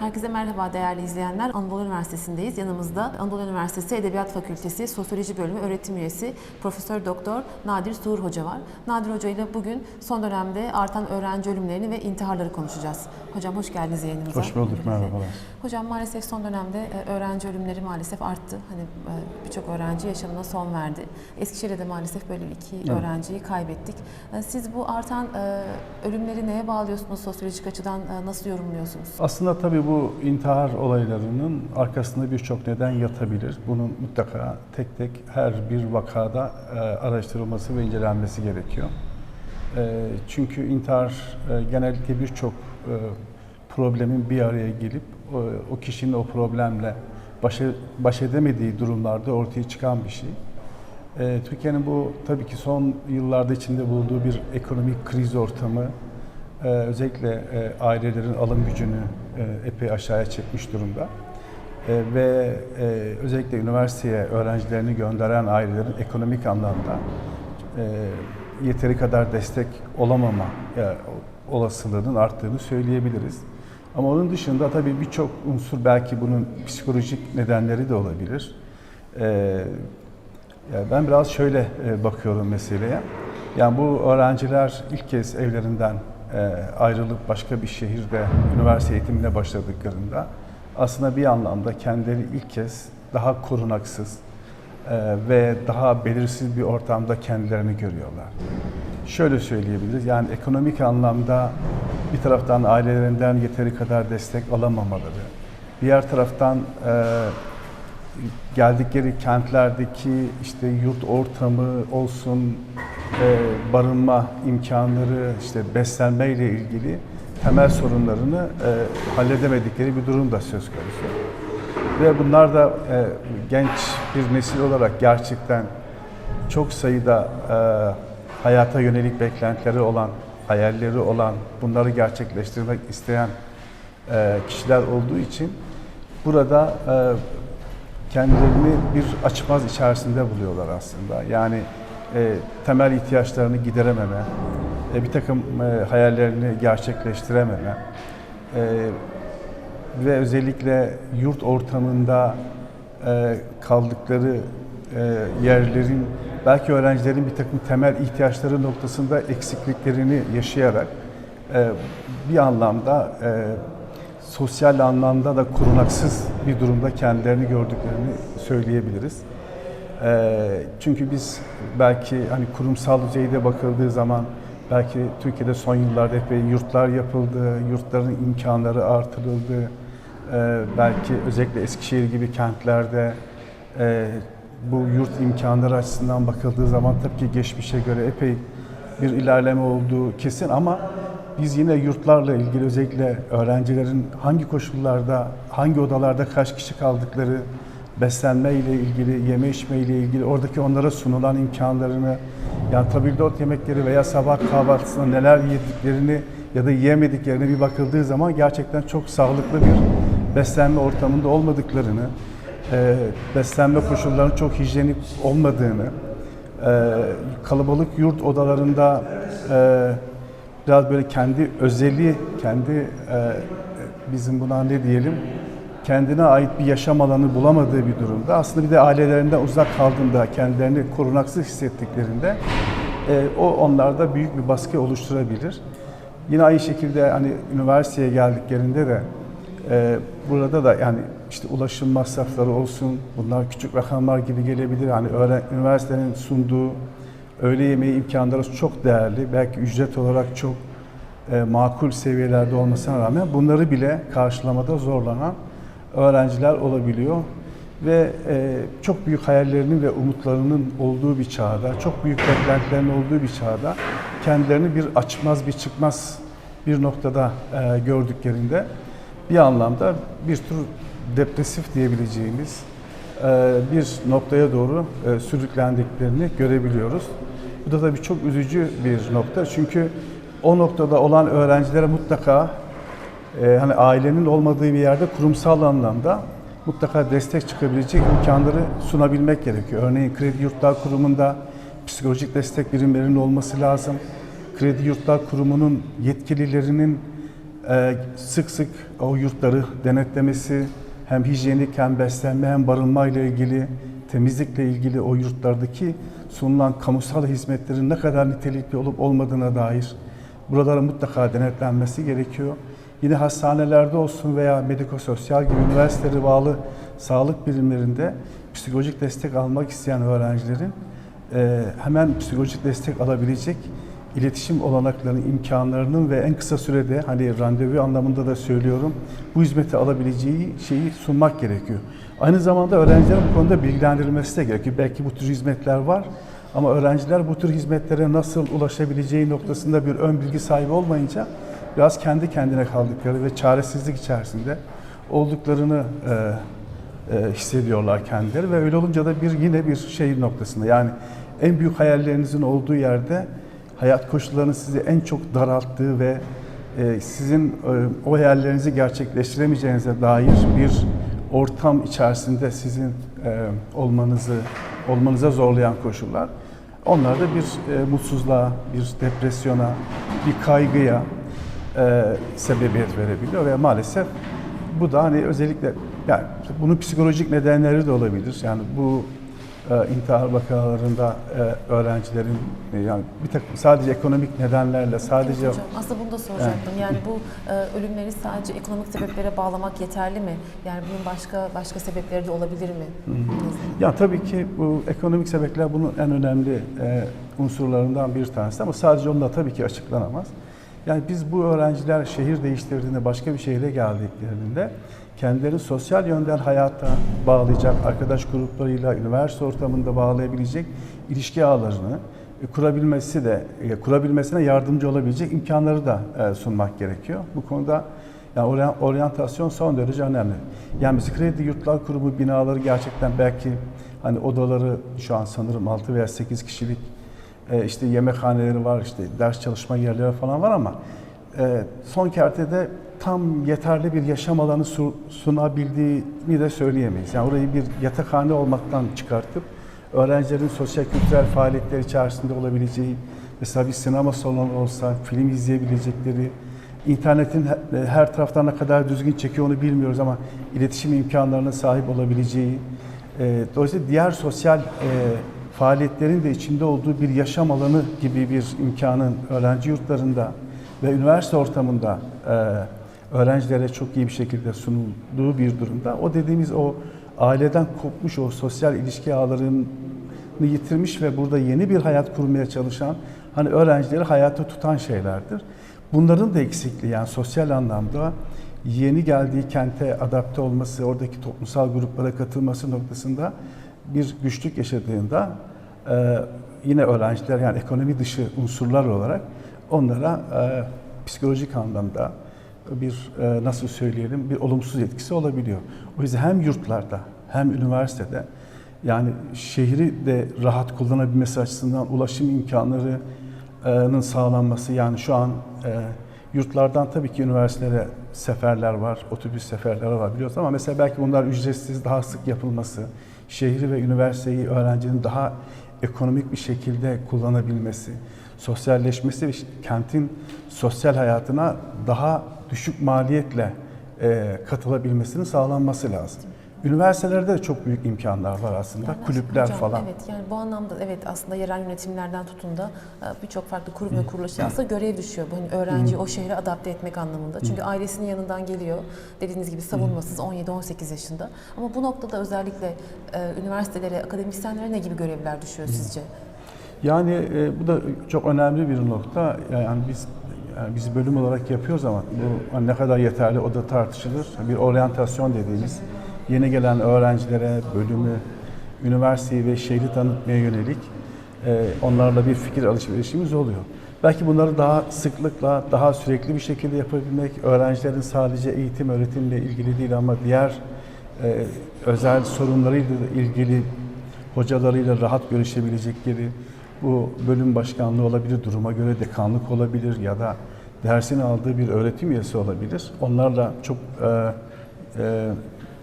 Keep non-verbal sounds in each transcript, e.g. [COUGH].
Herkese merhaba değerli izleyenler. Anadolu Üniversitesi'ndeyiz. Yanımızda Anadolu Üniversitesi Edebiyat Fakültesi Sosyoloji Bölümü öğretim üyesi Profesör Doktor Nadir Suur Hoca var. Nadir Hoca ile bugün son dönemde artan öğrenci ölümlerini ve intiharları konuşacağız. Hocam hoş geldiniz yayınımıza. Hoş bulduk, Öncelikle. merhabalar. Hocam maalesef son dönemde e, öğrenci ölümleri maalesef arttı. Hani e, birçok öğrenci yaşamına son verdi. Eskişehir'de de maalesef böyle iki Evet. öğrenciyi kaybettik. E, Siz bu artan ölümleri neye bağlıyorsunuz? Sosyolojik açıdan nasıl yorumluyorsunuz? Aslında tabii bu intihar olaylarının arkasında birçok neden yatabilir. Bunun mutlaka tek tek her bir vakada e, araştırılması ve incelenmesi gerekiyor. E, çünkü intihar e, genellikle birçok e, problemin bir araya gelip o, o kişinin o problemle baş, e- baş edemediği durumlarda ortaya çıkan bir şey. E, Türkiye'nin bu tabii ki son yıllarda içinde bulunduğu bir ekonomik kriz ortamı e, özellikle e, ailelerin alım gücünü e, epey aşağıya çekmiş durumda. E, ve e, özellikle üniversiteye öğrencilerini gönderen ailelerin ekonomik anlamda e, yeteri kadar destek olamama e, olasılığının arttığını söyleyebiliriz. Ama onun dışında tabii birçok unsur belki bunun psikolojik nedenleri de olabilir. E, ya ben biraz şöyle e, bakıyorum meseleye. Yani bu öğrenciler ilk kez evlerinden e, ayrılıp başka bir şehirde üniversite eğitimine başladıklarında aslında bir anlamda kendileri ilk kez daha korunaksız e, ve daha belirsiz bir ortamda kendilerini görüyorlar. Şöyle söyleyebiliriz, yani ekonomik anlamda bir taraftan ailelerinden yeteri kadar destek alamamaları, diğer taraftan e, geldikleri kentlerdeki işte yurt ortamı olsun, e, barınma imkanları, işte beslenme ile ilgili temel sorunlarını e, halledemedikleri bir durum da söz konusu. Ve bunlar da e, genç bir nesil olarak gerçekten çok sayıda e, hayata yönelik beklentileri olan, hayalleri olan, bunları gerçekleştirmek isteyen e, kişiler olduğu için burada e, kendilerini bir açmaz içerisinde buluyorlar aslında. Yani e, temel ihtiyaçlarını giderememe, e, bir takım e, hayallerini gerçekleştirememe e, ve özellikle yurt ortamında e, kaldıkları e, yerlerin belki öğrencilerin bir takım temel ihtiyaçları noktasında eksikliklerini yaşayarak e, bir anlamda e, sosyal anlamda da korunaksız bir durumda kendilerini gördüklerini söyleyebiliriz. Ee, çünkü biz belki hani kurumsal düzeyde bakıldığı zaman belki Türkiye'de son yıllarda epey yurtlar yapıldı, yurtların imkanları artırıldı. Ee, belki özellikle Eskişehir gibi kentlerde e, bu yurt imkanları açısından bakıldığı zaman tabii ki geçmişe göre epey bir ilerleme olduğu kesin ama biz yine yurtlarla ilgili özellikle öğrencilerin hangi koşullarda, hangi odalarda kaç kişi kaldıkları, beslenme ile ilgili, yeme içme ile ilgili, oradaki onlara sunulan imkanlarını, yani tabildot yemekleri veya sabah kahvaltısında neler yediklerini ya da yiyemediklerine bir bakıldığı zaman gerçekten çok sağlıklı bir beslenme ortamında olmadıklarını, e, beslenme koşullarının çok hijyenik olmadığını, e, kalabalık yurt odalarında e, biraz böyle kendi özeli, kendi e, bizim buna ne diyelim, kendine ait bir yaşam alanı bulamadığı bir durumda aslında bir de ailelerinden uzak kaldığında, kendilerini korunaksız hissettiklerinde e, o onlarda büyük bir baskı oluşturabilir. Yine aynı şekilde hani üniversiteye geldiklerinde de e, burada da yani işte ulaşım masrafları olsun, bunlar küçük rakamlar gibi gelebilir. Hani öğren, üniversitenin sunduğu öğle yemeği imkanları çok değerli. Belki ücret olarak çok e, makul seviyelerde olmasına rağmen bunları bile karşılamada zorlanan öğrenciler olabiliyor. Ve e, çok büyük hayallerinin ve umutlarının olduğu bir çağda, çok büyük beklentilerinin olduğu bir çağda kendilerini bir açmaz, bir çıkmaz bir noktada e, gördüklerinde bir anlamda bir tür depresif diyebileceğimiz e, bir noktaya doğru e, sürüklendiklerini görebiliyoruz. Bu da tabii çok üzücü bir nokta. Çünkü o noktada olan öğrencilere mutlaka e, hani ailenin olmadığı bir yerde kurumsal anlamda mutlaka destek çıkabilecek imkanları sunabilmek gerekiyor. Örneğin Kredi Yurtlar Kurumu'nda psikolojik destek birimlerinin olması lazım. Kredi Yurtlar Kurumu'nun yetkililerinin e, sık sık o yurtları denetlemesi, hem hijyenik hem beslenme hem barınma ile ilgili, temizlikle ilgili o yurtlardaki sunulan kamusal hizmetlerin ne kadar nitelikli olup olmadığına dair buralara mutlaka denetlenmesi gerekiyor. Yine hastanelerde olsun veya medikososyal gibi üniversitelere bağlı sağlık birimlerinde psikolojik destek almak isteyen öğrencilerin e, hemen psikolojik destek alabilecek iletişim olanaklarının, imkanlarının ve en kısa sürede hani randevu anlamında da söylüyorum bu hizmeti alabileceği şeyi sunmak gerekiyor. Aynı zamanda öğrencilerin bu konuda bilgilendirilmesi de gerekiyor. Belki bu tür hizmetler var ama öğrenciler bu tür hizmetlere nasıl ulaşabileceği noktasında bir ön bilgi sahibi olmayınca biraz kendi kendine kaldıkları ve çaresizlik içerisinde olduklarını e, e, hissediyorlar kendileri ve öyle olunca da bir yine bir şey noktasında yani en büyük hayallerinizin olduğu yerde hayat koşullarının sizi en çok daralttığı ve e, sizin e, o hayallerinizi gerçekleştiremeyeceğinize dair bir ortam içerisinde sizin e, olmanızı olmanıza zorlayan koşullar. Onlar da bir e, mutsuzluğa, bir depresyona, bir kaygıya e, sebebiyet verebiliyor ve maalesef bu da hani özellikle yani bunun psikolojik nedenleri de olabilir. Yani bu e, intihar vakalarında e, öğrencilerin e, yani bir takım sadece ekonomik nedenlerle sadece Evet hocam, aslında bunu da soracaktım. Yani bu e, ölümleri sadece ekonomik sebeplere bağlamak yeterli mi? Yani bunun başka başka sebepleri de olabilir mi? Ya tabii ki bu ekonomik sebepler bunun en önemli e, unsurlarından bir tanesi ama sadece onunla tabii ki açıklanamaz. Yani biz bu öğrenciler şehir değiştirdiğinde, başka bir şehre geldiklerinde kendilerini sosyal yönden hayata bağlayacak, arkadaş gruplarıyla üniversite ortamında bağlayabilecek ilişki ağlarını e, kurabilmesi de e, kurabilmesine yardımcı olabilecek imkanları da e, sunmak gerekiyor. Bu konuda yani oryan- oryantasyon son derece önemli. Yani biz kredi yurtlar kurumu binaları gerçekten belki hani odaları şu an sanırım 6 veya 8 kişilik e, işte yemekhaneleri var, işte ders çalışma yerleri falan var ama e, son kertede tam yeterli bir yaşam alanı su- sunabildiğini de söyleyemeyiz. Yani orayı bir yatakhane olmaktan çıkartıp öğrencilerin sosyal kültürel faaliyetler içerisinde olabileceği, mesela bir sinema salonu olsa, film izleyebilecekleri, internetin he- her taraftan ne kadar düzgün çekiyor onu bilmiyoruz ama iletişim imkanlarına sahip olabileceği, e, dolayısıyla diğer sosyal e, faaliyetlerin de içinde olduğu bir yaşam alanı gibi bir imkanın öğrenci yurtlarında ve üniversite ortamında e, öğrencilere çok iyi bir şekilde sunulduğu bir durumda o dediğimiz o aileden kopmuş o sosyal ilişki ağlarını yitirmiş ve burada yeni bir hayat kurmaya çalışan hani öğrencileri hayata tutan şeylerdir. Bunların da eksikliği yani sosyal anlamda yeni geldiği kente adapte olması, oradaki toplumsal gruplara katılması noktasında bir güçlük yaşadığında e, yine öğrenciler yani ekonomi dışı unsurlar olarak onlara e, psikolojik anlamda bir e, nasıl söyleyelim bir olumsuz etkisi olabiliyor. O yüzden hem yurtlarda hem üniversitede yani şehri de rahat kullanabilmesi açısından ulaşım imkanlarının sağlanması yani şu an e, yurtlardan tabii ki üniversitelere seferler var, otobüs seferleri var biliyoruz ama mesela belki bunlar ücretsiz daha sık yapılması, şehri ve üniversiteyi öğrencinin daha ekonomik bir şekilde kullanabilmesi, sosyalleşmesi ve kentin sosyal hayatına daha düşük maliyetle e, katılabilmesinin sağlanması lazım. Üniversitelerde de çok büyük imkanlar var aslında, Yani kulüpler hocam, falan. Evet yani bu anlamda evet aslında yerel yönetimlerden tutun da e, birçok farklı kurum ve kuruluşa aslında görev düşüyor. Bu hani öğrenciyi o şehre adapte etmek anlamında. Çünkü ailesinin yanından geliyor. Dediğiniz gibi savunmasız 17-18 yaşında. Ama bu noktada özellikle e, üniversitelere, akademisyenlere ne gibi görevler düşüyor sizce? Yani e, bu da çok önemli bir nokta. Yani biz yani biz bölüm olarak yapıyoruz ama bu hani ne kadar yeterli o da tartışılır. Bir oryantasyon dediğimiz yeni gelen öğrencilere bölümü, üniversiteyi ve şehri tanıtmaya yönelik e, onlarla bir fikir alışverişimiz oluyor. Belki bunları daha sıklıkla, daha sürekli bir şekilde yapabilmek, öğrencilerin sadece eğitim, öğretimle ilgili değil ama diğer e, özel sorunlarıyla ilgili hocalarıyla rahat görüşebilecekleri bu bölüm başkanlığı olabilir, duruma göre dekanlık olabilir ya da dersini aldığı bir öğretim üyesi olabilir. Onlarla çok e, e,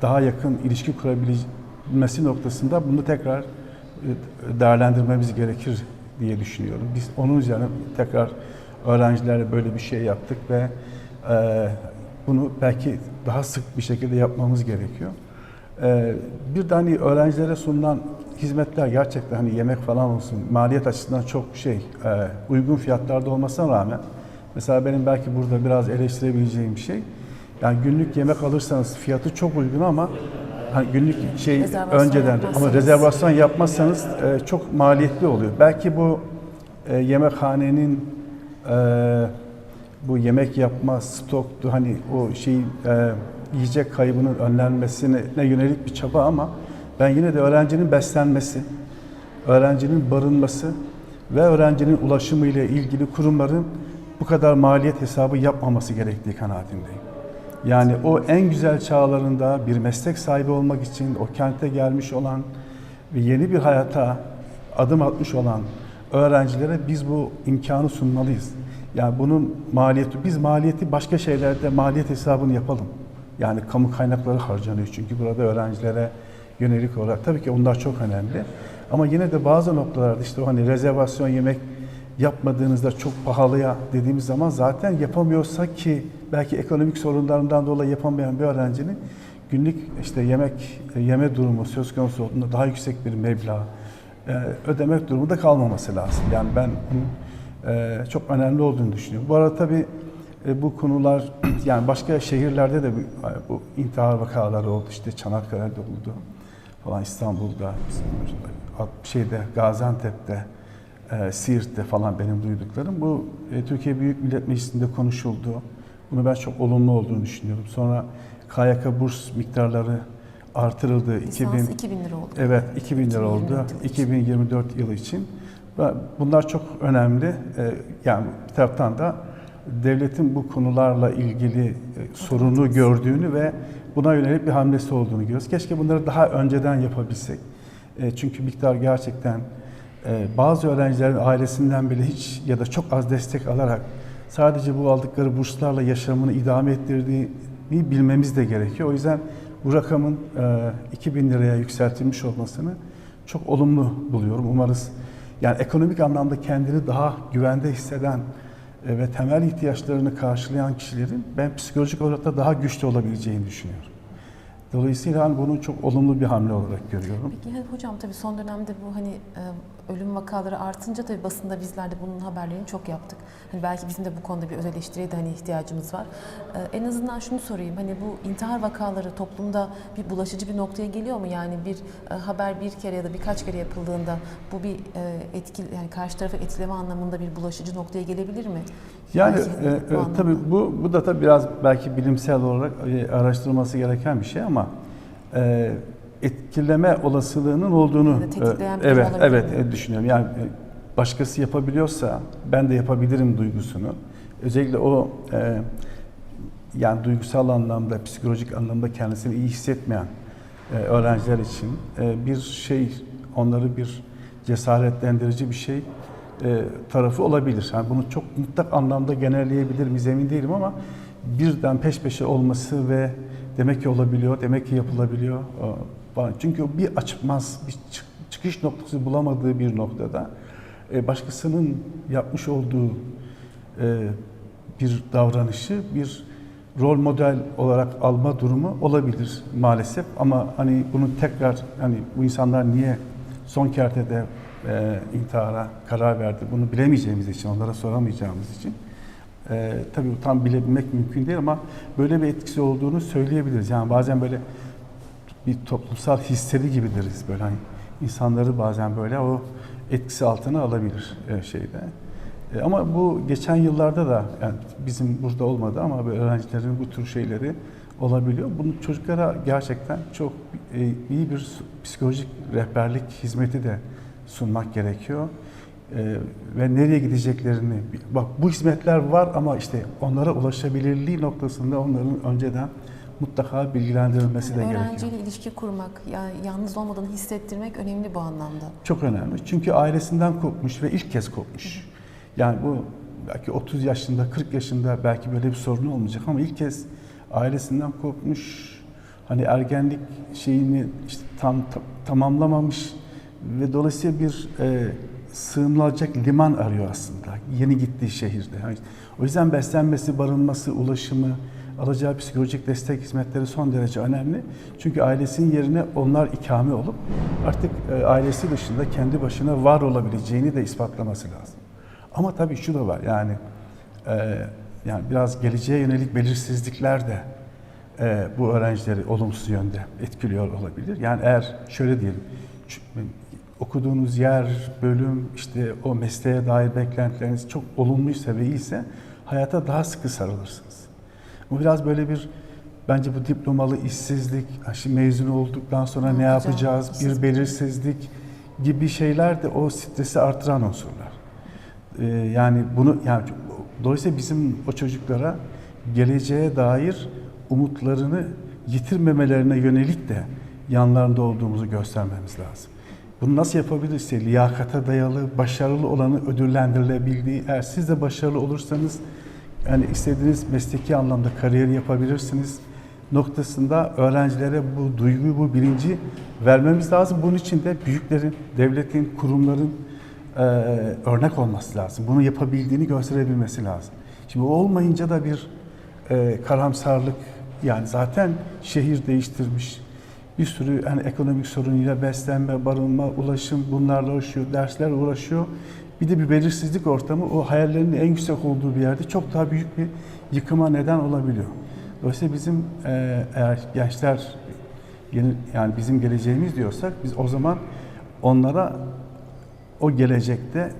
daha yakın ilişki kurabilmesi noktasında bunu tekrar e, değerlendirmemiz gerekir diye düşünüyorum. Biz onun üzerine tekrar öğrencilerle böyle bir şey yaptık ve E, bunu belki daha sık bir şekilde yapmamız gerekiyor. E, bir de hani öğrencilere sunulan hizmetler gerçekten hani yemek falan olsun maliyet açısından çok şey uygun fiyatlarda olmasına rağmen mesela benim belki burada biraz eleştirebileceğim şey yani günlük yemek alırsanız fiyatı çok uygun ama hani günlük şey Rezervasyon önceden yapmazsanız. ama rezervasyon yapmazsanız e, çok maliyetli oluyor. Belki bu e, yemekhanenin e, bu yemek yapma stoktu hani o şey e, yiyecek kaybının önlenmesine yönelik bir çaba ama ben yine de öğrencinin beslenmesi, öğrencinin barınması ve öğrencinin ulaşımı ile ilgili kurumların bu kadar maliyet hesabı yapmaması gerektiği kanaatindeyim. Yani o en güzel çağlarında bir meslek sahibi olmak için o kente gelmiş olan ve yeni bir hayata adım atmış olan öğrencilere biz bu imkanı sunmalıyız. Yani bunun maliyeti, biz maliyeti başka şeylerde maliyet hesabını yapalım. Yani kamu kaynakları harcanıyor çünkü burada öğrencilere yönelik olarak tabii ki onlar çok önemli. Ama yine de bazı noktalarda işte o hani rezervasyon yemek yapmadığınızda çok pahalıya dediğimiz zaman zaten yapamıyorsa ki belki ekonomik sorunlarından dolayı yapamayan bir öğrencinin günlük işte yemek yeme durumu söz konusu olduğunda daha yüksek bir meblağ e, ödemek durumunda kalmaması lazım. Yani ben e, çok önemli olduğunu düşünüyorum. Bu arada tabii e, bu konular [CLEARS THROAT] yani başka şehirlerde de bu, bu intihar vakaları oldu. İşte Çanakkale'de oldu falan İstanbul'da, şeyde Gaziantep'te, e, Siirt'te falan benim duyduklarım. Bu e, Türkiye Büyük Millet Meclisi'nde konuşuldu. Bunu ben çok olumlu olduğunu düşünüyorum. Sonra KYK burs miktarları artırıldı. Lisans 2000 lira oldu. Evet 2000 lira oldu 2024 yılı için. 2024 yılı için. Ve Bunlar çok önemli. Ee, Yani bir taraftan da devletin bu konularla ilgili e, sorunu gördüğünü ve buna yönelik bir hamlesi olduğunu görüyoruz. Keşke bunları daha önceden yapabilsek. E, Çünkü miktar gerçekten e, bazı öğrencilerin ailesinden bile hiç ya da çok az destek alarak sadece bu aldıkları burslarla yaşamını idame ettirdiğini bilmemiz de gerekiyor. O yüzden bu rakamın e, 2000 liraya yükseltilmiş olmasını çok olumlu buluyorum. Umarız yani ekonomik anlamda kendini daha güvende hisseden e, ve temel ihtiyaçlarını karşılayan kişilerin ben psikolojik olarak da daha güçlü olabileceğini düşünüyorum. Dolayısıyla hani bunu çok olumlu bir hamle olarak görüyorum. Peki hocam tabii son dönemde bu hani e, ölüm vakaları artınca tabii basında bizler de bunun haberlerini çok yaptık. Hani belki bizim de bu konuda bir öz eleştiriye de hani ihtiyacımız var. E, en azından şunu sorayım hani bu intihar vakaları toplumda bir bulaşıcı bir noktaya geliyor mu? Yani bir e, haber bir kere ya da birkaç kere yapıldığında bu bir e, etkili yani karşı tarafı etkileme anlamında bir bulaşıcı noktaya gelebilir mi? Yani Belki e, bu e, tabii bu bu da tabii biraz belki bilimsel olarak araştırılması gereken bir şey ama e, etkileme olasılığının olduğunu da tetikleyen bir evet olabilir evet mi? e, düşünüyorum. Yani e, başkası yapabiliyorsa ben de yapabilirim duygusunu. Özellikle o e, yani duygusal anlamda, psikolojik anlamda kendisini iyi hissetmeyen e, öğrenciler için e, bir şey, onları bir cesaretlendirici bir şey e, tarafı olabilir. Yani bunu çok mutlak anlamda genelleyebilir miyiz emin değilim ama birden peş peşe olması ve demek ki olabiliyor, demek ki yapılabiliyor. e, falan. Çünkü bir açmaz, bir çık- çıkış noktası bulamadığı bir noktada e, başkasının yapmış olduğu e, bir davranışı bir rol model olarak alma durumu olabilir maalesef ama hani bunu tekrar hani bu insanlar niye son kertede e, intihara karar verdi bunu bilemeyeceğimiz için onlara soramayacağımız için e, tabii tam bilebilmek mümkün değil ama böyle bir etkisi olduğunu söyleyebiliriz. Yani bazen böyle bir toplumsal histeri gibi deriz böyle hani insanları bazen böyle o etkisi altına alabilir e, şeyde. E, ama bu geçen yıllarda da yani bizim burada olmadı ama öğrencilerin bu tür şeyleri olabiliyor. Bunu çocuklara gerçekten çok e, iyi bir psikolojik rehberlik hizmeti de sunmak gerekiyor. E, ve nereye gideceklerini bak bu hizmetler var ama işte onlara ulaşabilirliği noktasında onların önceden mutlaka bilgilendirilmesi de gerekiyor. Öğrenciyle ilişki kurmak, yani yalnız olmadığını hissettirmek önemli bu anlamda. Çok önemli. Çünkü ailesinden kopmuş ve ilk kez kopmuş. Yani bu belki 30 yaşında, 40 yaşında belki böyle bir sorun olmayacak ama ilk kez ailesinden kopmuş. Hani ergenlik şeyini işte tam ta- tamamlamamış ve dolayısıyla bir e, sığınılacak liman arıyor aslında. Yeni gittiği şehirde. O yüzden beslenmesi, barınması, ulaşımı, alacağı psikolojik destek hizmetleri son derece önemli. Çünkü ailesinin yerine onlar ikame olup artık e, ailesi dışında kendi başına var olabileceğini de ispatlaması lazım. Ama tabii şu da var yani e, yani biraz geleceğe yönelik belirsizlikler de e, bu öğrencileri olumsuz yönde etkiliyor olabilir. Yani eğer şöyle diyelim, okuduğunuz yer, bölüm, işte o mesleğe dair beklentileriniz çok olumluysa ve iyiyse hayata daha sıkı sarılırsınız. Bu biraz böyle bir bence bu diplomalı işsizlik, şimdi mezun olduktan sonra ne, Ne yapacağız, bir belirsizlik gibi şeyler de o stresi artıran unsurlar. Ee, yani bunu yani dolayısıyla bizim o çocuklara geleceğe dair umutlarını yitirmemelerine yönelik de yanlarında olduğumuzu göstermemiz lazım. Bunu nasıl yapabilirse liyakata dayalı, başarılı olanı ödüllendirilebildiği, eğer siz de başarılı olursanız yani istediğiniz mesleki anlamda kariyer yapabilirsiniz noktasında öğrencilere bu duyguyu, bu bilinci vermemiz lazım. Bunun için de büyüklerin, devletin, kurumların e, örnek olması lazım. Bunu yapabildiğini gösterebilmesi lazım. Şimdi olmayınca da bir e, karamsarlık yani zaten şehir değiştirmiş bir sürü yani ekonomik sorunuyla beslenme, barınma, ulaşım bunlarla uğraşıyor, dersler uğraşıyor. Bir de bir belirsizlik ortamı o hayallerinin en yüksek olduğu bir yerde çok daha büyük bir yıkıma neden olabiliyor. Dolayısıyla bizim e, eğer gençler yani bizim geleceğimiz diyorsak biz o zaman onlara o gelecekte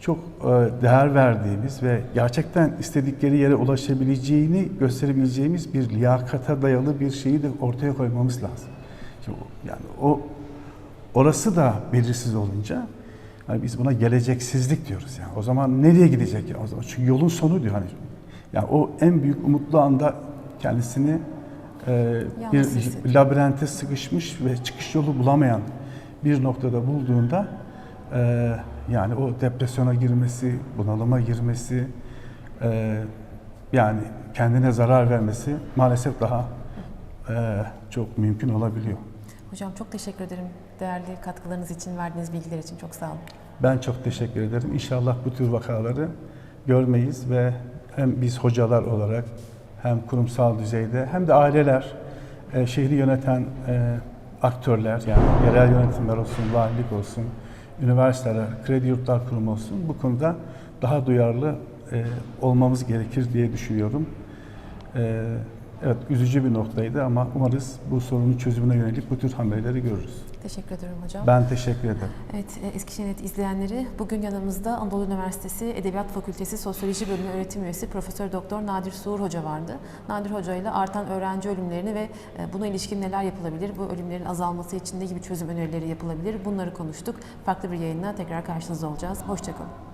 çok e, değer verdiğimiz ve gerçekten istedikleri yere ulaşabileceğini gösterebileceğimiz bir liyakata dayalı bir şeyi de ortaya koymamız lazım. Şimdi yani o orası da belirsiz olunca hani biz buna geleceksizlik diyoruz yani. O zaman nereye gidecek ya? O zaman çünkü yolun sonu diyor hani. Yani o en büyük umutlu anda kendisini e, bir hissediyor. labirente sıkışmış ve çıkış yolu bulamayan bir noktada bulduğunda e, yani o depresyona girmesi, bunalıma girmesi, e, yani kendine zarar vermesi maalesef daha e, çok mümkün olabiliyor. Hocam çok teşekkür ederim değerli katkılarınız için, verdiğiniz bilgiler için çok sağ olun. Ben çok teşekkür ederim. İnşallah bu tür vakaları görmeyiz ve hem biz hocalar olarak hem kurumsal düzeyde hem de aileler, e, şehri yöneten e, aktörler yani yerel yönetimler olsun, valilik olsun, üniversiteler, kredi yurtlar kurumu olsun bu konuda daha duyarlı e, olmamız gerekir diye düşünüyorum. E, evet üzücü bir noktaydı ama umarız bu sorunun çözümüne yönelik bu tür hamleleri görürüz. Teşekkür ederim hocam. Ben teşekkür ederim. Evet, e, Eskişehir Net izleyenleri bugün yanımızda Anadolu Üniversitesi Edebiyat Fakültesi Sosyoloji Bölümü öğretim üyesi Profesör Doktor Nadir Suur Hoca vardı. Nadir Hoca ile artan öğrenci ölümlerini ve e, buna ilişkin neler yapılabilir, bu ölümlerin azalması için ne gibi çözüm önerileri yapılabilir bunları konuştuk. Farklı bir yayınla tekrar karşınızda olacağız. Hoşçakalın.